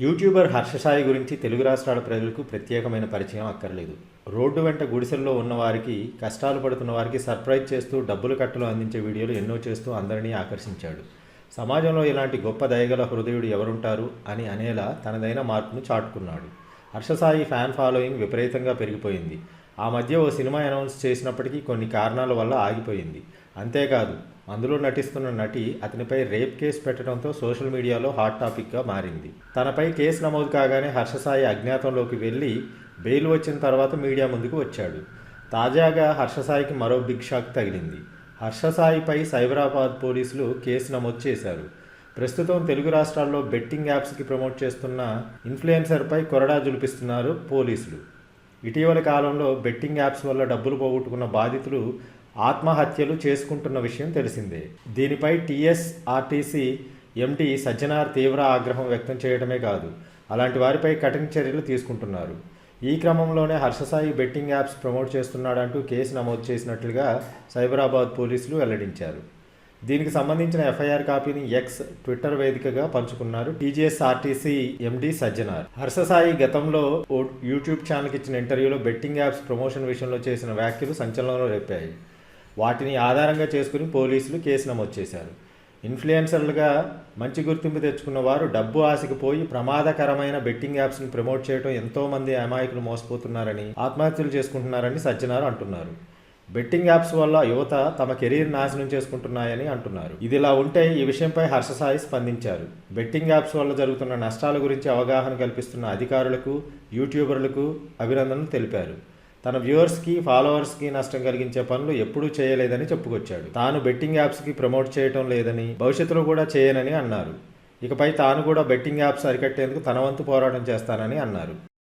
YouTuber Harsha Sai గురించి తెలుగు రాష్ట్రాల ప్రజలకు ప్రత్యేకమైన పరిచయం అక్కర్లేదు. రోడ్డు వెంట గుడిసెల్లో ఉన్న వారికి కష్టాలు పడుతున్న వారికి సర్ప్రైజ్ చేస్తూ డబ్బులు కట్టలు అందించే వీడియోలు ఎన్నో చేస్తూ అందరినీ ఆకర్షించాడు. సమాజంలో ఇలాంటి గొప్ప దయగల హృదయుడు ఎవరుంటారు అని అనేలా తనదైన మార్పును చాటుకున్నాడు. హర్షసాయి ఫ్యాన్ ఫాలోయింగ్ విపరీతంగా పెరిగిపోయింది. ఆ మధ్య ఓ సినిమా అనౌన్స్ చేసినప్పటికీ కొన్ని కారణాల వల్ల ఆగిపోయింది. అంతేకాదు అందులో నటిస్తున్న నటి అతనిపై రేప్ కేసు పెట్టడంతో సోషల్ మీడియాలో హాట్ టాపిక్గా మారింది. తనపై కేసు నమోదు కాగానే హర్షసాయి అజ్ఞాతంలోకి వెళ్ళి బెయిల్ వచ్చిన తర్వాత మీడియా ముందుకు వచ్చాడు. తాజాగా హర్షసాయికి మరో బిగ్ షాక్ తగిలింది. హర్షసాయిపై సైబరాబాద్ పోలీసులు కేసు నమోదు చేశారు. ప్రస్తుతం తెలుగు రాష్ట్రాల్లో బెట్టింగ్ యాప్స్కి ప్రమోట్ చేస్తున్న ఇన్ఫ్లుయెన్సర్పై కొరడా జులిపిస్తున్నారు పోలీసులు. ఇటీవల కాలంలో బెట్టింగ్ యాప్స్ వల్ల డబ్బులు పోగొట్టుకున్న బాధితులు ఆత్మహత్యలు చేసుకుంటున్న విషయం తెలిసిందే. దీనిపై టీఎస్ఆర్టీసీ ఎంటీ సజ్జనార్ తీవ్ర ఆగ్రహం వ్యక్తం చేయడమే కాదు అలాంటి వారిపై కఠిన చర్యలు తీసుకుంటున్నారు. ఈ క్రమంలోనే హర్షసాయి బెట్టింగ్ యాప్స్ ప్రమోట్ చేస్తున్నాడంటూ కేసు నమోదు చేసినట్లుగా సైబరాబాద్ పోలీసులు వెల్లడించారు. దీనికి సంబంధించిన ఎఫ్ఐఆర్ కాపీని ఎక్స్ ట్విట్టర్ వేదికగా పంచుకున్నారు టీజీఎస్ఆర్టీసీ ఎండి సజ్జనార్. హర్షసాయి గతంలో ఓ యూట్యూబ్ ఛానల్కి ఇచ్చిన ఇంటర్వ్యూలో బెట్టింగ్ యాప్స్ ప్రమోషన్ విషయంలో చేసిన వ్యాఖ్యలు సంచలనంలో రేపాయి. వాటిని ఆధారంగా చేసుకుని పోలీసులు కేసు నమోదు చేశారు. ఇన్ఫ్లుయెన్సర్లుగా మంచి గుర్తింపు తెచ్చుకున్న వారు డబ్బు ఆశకు పోయి ప్రమాదకరమైన బెట్టింగ్ యాప్స్ను ప్రమోట్ చేయడం ఎంతోమంది అమాయకులు మోసపోతున్నారని ఆత్మహత్యలు చేసుకుంటున్నారని సజ్జనారు అంటున్నారు. బెట్టింగ్ యాప్స్ వల్ల యువత తమ కెరీర్ నాశనం చేసుకుంటున్నాయని అంటున్నారు. ఇదిలా ఉంటే ఈ విషయంపై హర్షసాయి స్పందించారు. బెట్టింగ్ యాప్స్ వల్ల జరుగుతున్న నష్టాల గురించి అవగాహన కల్పిస్తున్న అధికారులకు యూట్యూబర్లకు అభినందనలు తెలిపారు. తన వ్యూవర్స్కి ఫాలోవర్స్కి నష్టం కలిగించే పనులు ఎప్పుడూ చేయలేదని చెప్పుకొచ్చాడు. తాను బెట్టింగ్ యాప్స్కి ప్రమోట్ చేయటం లేదని భవిష్యత్తులో కూడా చేయనని అన్నారు. ఇకపై తాను కూడా బెట్టింగ్ యాప్స్ అరికట్టేందుకు తన వంతు పోరాటం చేస్తానని అన్నారు.